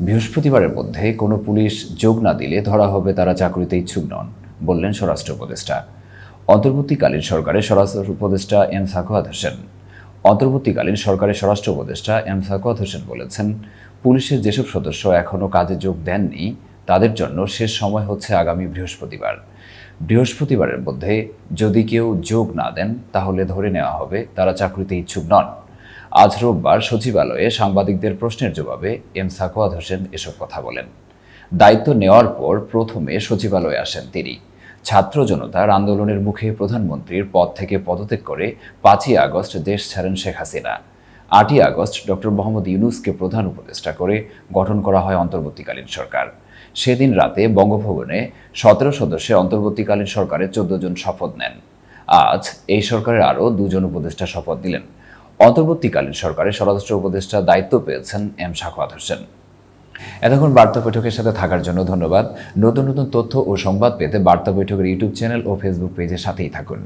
বৃহস্পতিবারের মধ্যে কোনো পুলিশ যোগ না দিলে ধরা হবে তারা চাকরিতে ইচ্ছুক নন, বললেন স্বরাষ্ট্র উপদেষ্টা। অন্তর্বর্তীকালীন সরকারের স্বরাষ্ট্র উপদেষ্টা এম সাকোয়াত হোসেন। অন্তর্বর্তীকালীন সরকারের স্বরাষ্ট্র উপদেষ্টা এম সাকোয়াত হোসেন বলেছেন, পুলিশের যেসব সদস্য এখনও কাজে যোগ দেননি, তাদের জন্য শেষ সময় হচ্ছে আগামী বৃহস্পতিবার। বৃহস্পতিবারের মধ্যে যদি কেউ যোগ না দেন, তাহলে ধরে নেওয়া হবে তারা চাকরিতে ইচ্ছুক নন। আজ রোববার সচিবালয়ে সাংবাদিকদের প্রশ্নের জবাবে এম সাকোয়াত হোসেন এসব কথা বলেন। দায়িত্ব নেওয়ার পর প্রথমে সচিবালয়ে আসেন তিনি। ছাত্র জনতার আন্দোলনের মুখে প্রধানমন্ত্রীর পদ থেকে পদত্যাগ করে পাঁচই আগস্ট দেশ ছাড়েন শেখ হাসিনা। আটই আগস্ট ডক্টর মোহাম্মদ ইউনুসকে প্রধান উপদেষ্টা করে গঠন করা হয় অন্তর্বর্তীকালীন সরকার। সেদিন রাতে বঙ্গভবনে সতেরো সদস্যের অন্তর্বর্তীকালীন সরকারের চোদ্দ জন শপথ নেন। আজ এই সরকারের আরও দুজন উপদেষ্টা শপথ দিলেন। অন্তর্বর্তীকালীন সরকারের স্বরাষ্ট্র উপদেষ্টা দায়িত্ব পেয়েছেন এম শাখাত হোসেন। এতক্ষণ বার্তা বৈঠকের সাথে থাকার জন্য ধন্যবাদ। নতুন নতুন তথ্য ও সংবাদ পেতে বার্তা বৈঠকের ইউটিউব চ্যানেল ও ফেসবুক পেজের সাথেই থাকুন।